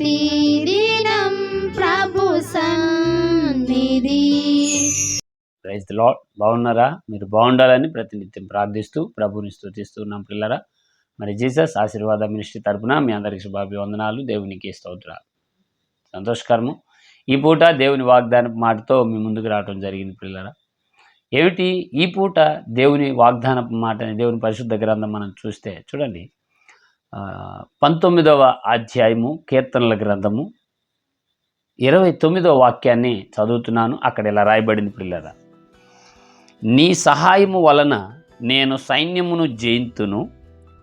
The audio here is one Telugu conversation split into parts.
ప్రతిదినం ప్రభు సన్నిధి. ప్రైజ్ ది లాడ్ బాగున్నారా? మీరు బాగుండాలని ప్రతినిత్యం ప్రార్థిస్తూ ప్రభుని స్తుతిస్తూ ఉన్నాం పిల్లరా. మరి జీసస్ ఆశీర్వాద మినిస్ట్రీ తరపున మీ అందరికి శుభాభి వందనాలు దేవునికి స్తోత్రాలు. సంతోషకరము. ఈ పూట దేవుని వాగ్దాన మాటతో మీ ముందుకు రావడం జరిగింది పిల్లరా. ఏమిటి? ఈ పూట దేవుని వాగ్దాన మాటని దేవుని పరిశుద్ధ గ్రంథం మనం చూస్తే చూడండి. పంతొమ్మిదవ అధ్యాయము కీర్తనల గ్రంథము. ఇరవై తొమ్మిదవ వాక్యాన్ని చదువుతున్నాను. అక్కడ ఇలా రాయబడింది పిల్లరా నీ సహాయము వలన నేను సైన్యమును జయింతును.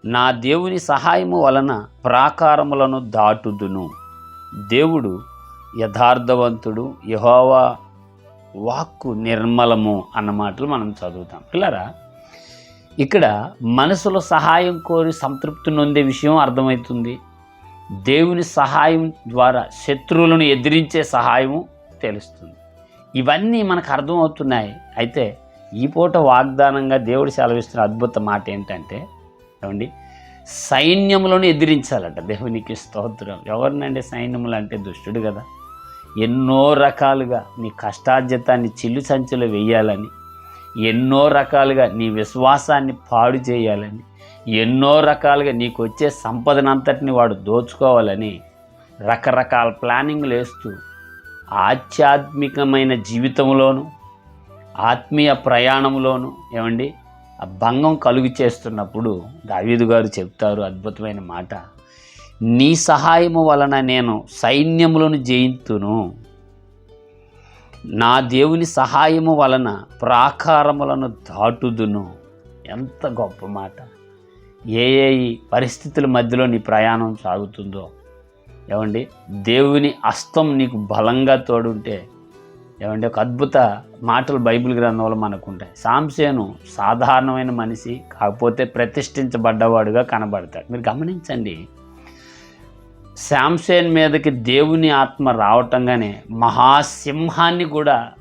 నా దేవుని సహాయము వలన ప్రాకారములను దాటుదును. దేవుడు యథార్థవంతుడు. యహోవా వాక్కు నిర్మలము అన్న మాటలు మనం చదువుతాం. పిల్లరా ఇక్కడ మనసులో సహాయం కోరి సంతృప్తి నొందే విషయం అర్థమవుతుంది. దేవుని సహాయం ద్వారా శత్రువులను ఎదిరించే సహాయము తెలుస్తుంది. ఇవన్నీ మనకు అర్థమవుతున్నాయి. అయితే ఈ పూట వాగ్దానంగా దేవుడు సెలవిస్తున్న అద్భుత మాట ఏంటంటే ఏమండి? సైన్యములను ఎదిరించాలట దేవునికి స్తోత్రం. ఎవరినండి సైన్యములు అంటే? దుష్టుడు కదా. ఎన్నో రకాలుగా నీ కష్టార్జితాన్ని చిల్లు సంచులు వేయాలని ఎన్నో రకాలుగా నీ విశ్వాసాన్ని పాడు చేయాలని ఎన్నో రకాలుగా నీకు వచ్చే సంపదనంతటిని వాడు దోచుకోవాలని రకరకాల ప్లానింగ్లు వేస్తూ ఆధ్యాత్మికమైన జీవితంలోనూ ఆత్మీయ ప్రయాణంలోనూ ఏమండి ఆ భంగం కలుగు చేస్తున్నప్పుడు దావీదు గారు చెప్తారు అద్భుతమైన మాట. నీ సహాయము వలన నేను సైన్యములను జయింతును. నా దేవుని సహాయము వలన ప్రాకారములను దాటుదును. ఎంత గొప్ప మాట. ఏ ఏ పరిస్థితుల మధ్యలో నీ ప్రయాణం సాగుతుందో. ఏమండి? దేవుని అస్తం నీకు బలంగా తోడుంటే. ఏమంటే ఒక అద్భుత మాటలు బైబిల్ గ్రంథంలో మనకు ఉంటాయి సాంసేను సాధారణమైన మనిషి కాకపోతే ప్రతిష్ఠించబడ్డవాడుగా కనబడతాడు. మీరు గమనించండి. శాంసేన్ మీదకి దేవుని ఆత్మ రావటంగానే మహాసింహాన్ని కూడా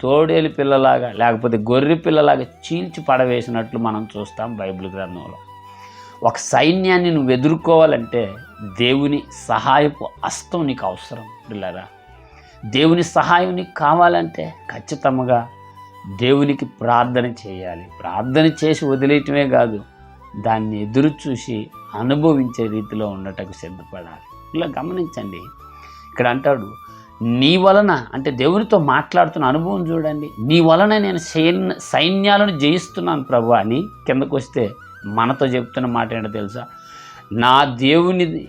తోడేలు పిల్లలాగా లేకపోతే గొర్రె పిల్లలాగా చీల్చి పడవేసినట్లు మనం చూస్తాం బైబిల్ గ్రంథంలో. ఒక సైన్యాన్ని నువ్వు ఎదుర్కోవాలంటే దేవుని సహాయపు అస్తం నీకు అవసరం పిల్లరా. దేవుని సహాయం నీకు కావాలంటే ఖచ్చితంగా దేవునికి ప్రార్థన చేయాలి. ప్రార్థన చేసి వదిలేయటమే కాదు దాన్ని ఎదురు చూసి అనుభవించే రీతిలో ఉండటకు సిద్ధపడాలి. ఇలా గమనించండి. ఇక్కడ అంటాడు నీ వలన అంటే దేవునితో మాట్లాడుతున్న అనుభవం చూడండి. నీ వలన నేను సైన్య సైన్యాలను జయిస్తున్నాను ప్రభు అని కిందకు వస్తే మనతో చెప్తున్న మాట ఏంటో తెలుసా? నా దేవుని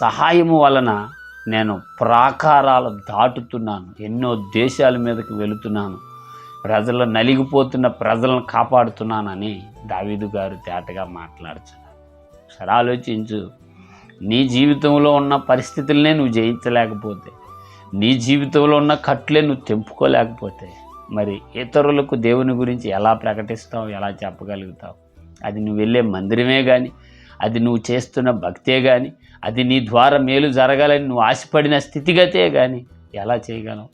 సహాయము వలన నేను ప్రాకారాలు దాటుతున్నాను. ఎన్నో దేశాల మీదకి వెళుతున్నాను. ప్రజలు నలిగిపోతున్న ప్రజలను కాపాడుతున్నానని దావీదు గారు తేటగా మాట్లాడచ్చు సరే ఆలోచించు. నీ జీవితంలో ఉన్న పరిస్థితులనే నువ్వు జయించలేకపోతే నీ జీవితంలో ఉన్న కట్లే నువ్వు తెంపుకోలేకపోతే మరి ఇతరులకు దేవుని గురించి ఎలా ప్రకటిస్తావు ఎలా చెప్పగలుగుతావు? అది నువ్వు వెళ్ళే మందిరమే కానీ అది నువ్వు చేస్తున్న భక్తే కానీ అది నీ ద్వారా మేలు జరగాలని నువ్వు ఆశపడిన స్థితిగతే కానీ ఎలా చేయగలవు?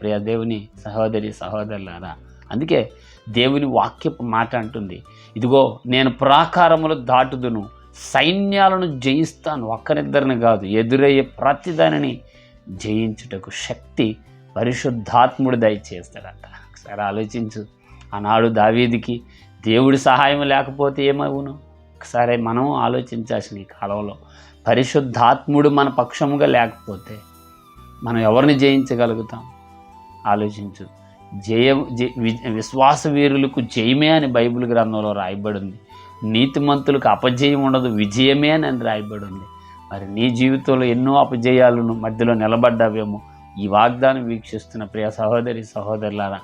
ప్రియ దేవుని సహోదరి సహోదరులారా అందుకే దేవుని వాక్యపు మాట అంటుంది. ఇదిగో నేను ప్రాకారములు దాటుదును సైన్యాలను జయిస్తాను ఒక్కరిద్దరిని కాదు ఎదురయ్యే ప్రతిదానిని జయించుటకు శక్తి పరిశుద్ధాత్ముడు దయచేస్తాడంట ఒకసారి ఆలోచించు. ఆనాడు దావీదికి దేవుడి సహాయం లేకపోతే ఏమవును? ఒకసారి మనం ఆలోచించాల్సిన ఈ కాలంలో పరిశుద్ధాత్ముడు మన పక్షముగా లేకపోతే మనం ఎవరిని జయించగలుగుతాం? ఆలోచించు. జయ విశ్వాస వీరులకు జయమే అని బైబిల్ గ్రంథంలో రాయబడి ఉంది నీతిమంతులకు అపజయం ఉండదు విజయమే అని అని రాయబడి ఉంది మరి నీ జీవితంలో ఎన్నో అపజయాలను మధ్యలో నిలబడ్డావేమో ఈ వాగ్దానం వీక్షిస్తున్న ప్రియ సహోదరి సహోదరులారా.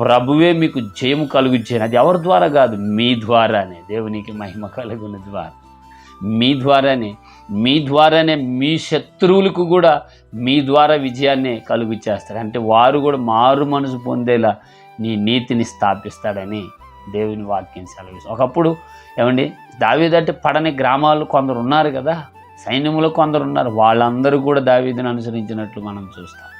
ప్రభువే మీకు జయము కలుగుచ్చాను అది ఎవరి ద్వారా కాదు? మీ ద్వారానే దేవునికి మహిమ కలుగుని ద్వారా. మీ ద్వారానే మీ ద్వారానే మీ శత్రువులకు కూడా మీ ద్వారా విజయాన్ని కలుగు చేస్తాడు అంటే వారు కూడా మారు మనసు పొందేలా నీ నీతిని స్థాపిస్తాడని దేవుని వాక్యం సెలవిస్తుంది. ఒకప్పుడు ఏమండి దావీదంటే పడని గ్రామాలు కొందరు ఉన్నారు కదా సైన్యంలో కొందరు ఉన్నారు. వాళ్ళందరూ కూడా దావీదిని అనుసరించినట్లు మనం చూస్తాం.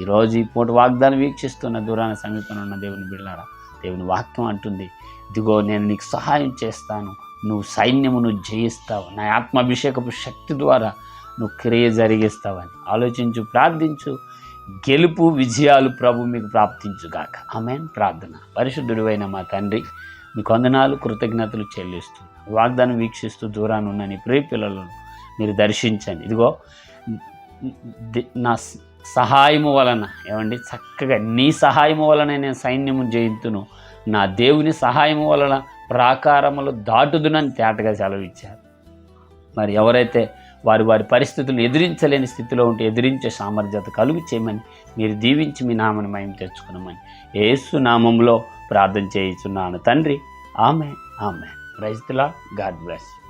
ఈరోజు ఈ పూట వాగ్దానం వీక్షిస్తున్న దూరాన సమీపంలో ఉన్న దేవుని బిళ్ళారా దేవుని వాక్యం అంటుంది ఇదిగో నేను నీకు సహాయం చేస్తాను నువ్వు సైన్యమును జయిస్తావు. నా ఆత్మాభిషేకపు శక్తి ద్వారా నువ్వు క్రియ జరిగిస్తావని ఆలోచించు ప్రార్థించు. గెలుపు విజయాలు ప్రభు మీకు ప్రాప్తించుగాక. ఆమెన్. ప్రార్థన. పరిశుద్ధుడివైన మా తండ్రి మీకు కొందనాలు కృతజ్ఞతలు చెల్లిస్తున్నాను వాగ్దానం వీక్షిస్తూ దూరాన్ని ఉన్న నీ ప్రియ పిల్లలను మీరు దర్శించండి. ఇదిగో నా సహాయము వలన ఏమండి? చక్కగా నీ సహాయము వలన నేను సైన్యము జయింతును. నా దేవుని సహాయము వలన ప్రాకారములు దాటుదునని తేటగా సెలవు ఇచ్చారు. మరి ఎవరైతే వారి వారి పరిస్థితులను ఎదిరించలేని స్థితిలో ఉంటే ఎదిరించే సామర్థ్యత కలుగు చేయమని మీరు దీవించి మీ నామని మయం తెచ్చుకున్నామని ఏసు నామంలో ప్రార్థన చేయించున్నాను. తండ్రి ఆమె ఆమె ప్రైజ్లా గాడ్ బ్లెస్